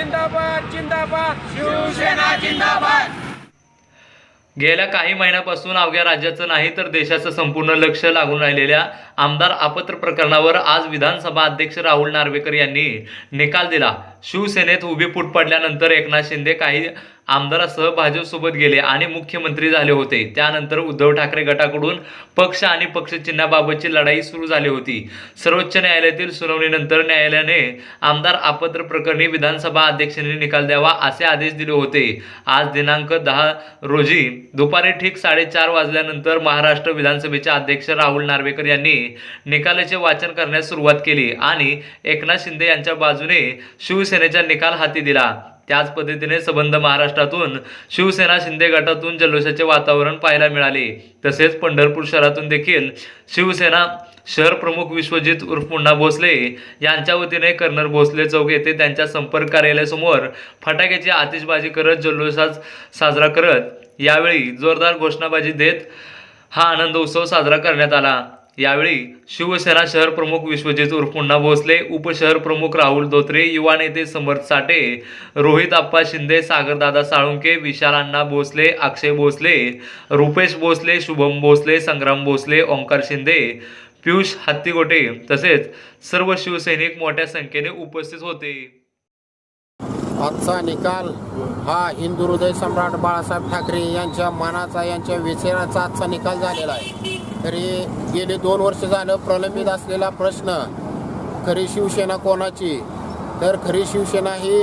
जिंदाबाद जिंदाबाद. शिवसेना जिंदाबाद. गेल्या काही महिन्यापासून अवघ्या राज्याचं नाही तर देशाचं संपूर्ण लक्ष लागून राहिलेल्या आमदार आपत्र प्रकरणावर आज विधानसभा अध्यक्ष राहुल नार्वेकर यांनी निकाल दिला. शिवसेनेत उभी फूट पडल्यानंतर एकनाथ शिंदे काही आमदारासह भाजपसोबत गेले आणि मुख्यमंत्री झाले होते. त्यानंतर उद्धव ठाकरे गटाकडून पक्ष आणि पक्षचिन्हाबाबतची लढाई सुरू झाली होती. सर्वोच्च न्यायालयातील सुनावणीनंतर न्यायालयाने आमदार आपत्र प्रकरणी विधानसभा अध्यक्षांनी निकाल द्यावा असे आदेश दिले होते. आज दिनांक दहा रोजी दुपारी ठीक साडेचार वाजल्यानंतर महाराष्ट्र विधानसभेचे अध्यक्ष राहुल नार्वेकर यांनी निकालाचे वाचन करण्यास सुरुवात केली आणि एकनाथ शिंदे यांच्या बाजूने शिवसेनेचा निकाल हाती दिला. त्याच पद्धतीने संबंध महाराष्ट्रातून शिवसेना शिंदे गटातून जल्लोषाचे वातावरण पाहायला मिळाले. तसेच पंढरपूर शहरातून देखील शिवसेना शहर प्रमुख विश्वजित उर्फ मुन्ना भोसले यांच्या वतीने कर्नर भोसले चौक येथे त्यांच्या संपर्क कार्यालयासमोर फटाक्याची आतिषबाजी करत जल्लोषात साजरा करत यावेळी जोरदार घोषणाबाजी देत हा आनंद उत्सव साजरा करण्यात आला. यावेळी शिवसेना शहर प्रमुख विश्वजित उर्फ भोसले उपशहर प्रमुख राहुल धोत्रे युवा नेते समर्थ साठे रोहित आप्पा शिंदे सागरदादा साळुंके विशाल अण्णा भोसले अक्षय भोसले रुपेश भोसले शुभम भोसले संग्राम भोसले ओंकार शिंदे पियुष हत्तीगोटे तसेच सर्व शिवसैनिक मोठ्या संख्येने उपस्थित होते. आजचा निकाल हा हिंदू हृदय सम्राट बाळासाहेब ठाकरे यांच्या मानाचा यांच्या विचाराचा आजचा निकाल झालेला आहे. तरी गेले दोन वर्ष झालं प्रलंबित असलेला प्रश्न खरी शिवसेना कोणाची? तर खरी शिवसेना ही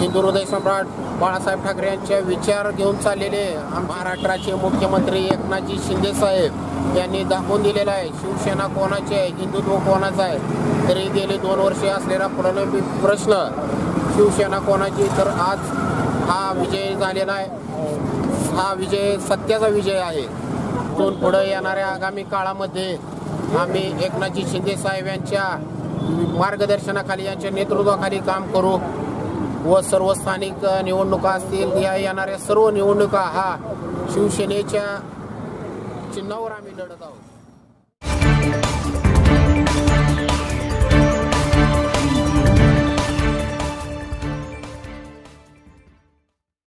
हिंदू हृदय सम्राट बाळासाहेब ठाकरे यांचे विचार घेऊन चाललेले महाराष्ट्राचे मुख्यमंत्री एकनाथजी शिंदे साहेब यांनी दाखवून दिलेला आहे शिवसेना कोणाची आहे हिंदुत्व कोणाचं आहे? तरी गेले दोन वर्षे असलेला प्रलंबित प्रश्न शिवसेना कोणाची? तर आज हा विजय झालेला आहे. हा विजय सत्याचा विजय आहे. इथून पुढे येणाऱ्या आगामी काळामध्ये आम्ही एकनाथजी शिंदे साहेब यांच्या मार्गदर्शनाखाली यांच्या नेतृत्वाखाली काम करू व सर्व स्थानिक निवडणुका असतील या येणाऱ्या सर्व निवडणुका हा शिवसेनेच्या चिन्हावर आम्ही लढत आहोत.